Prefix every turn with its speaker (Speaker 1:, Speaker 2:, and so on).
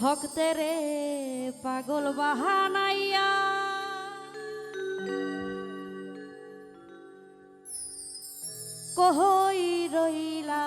Speaker 1: ভক্তের পাগল বাহানাইয়া। কহই রইলা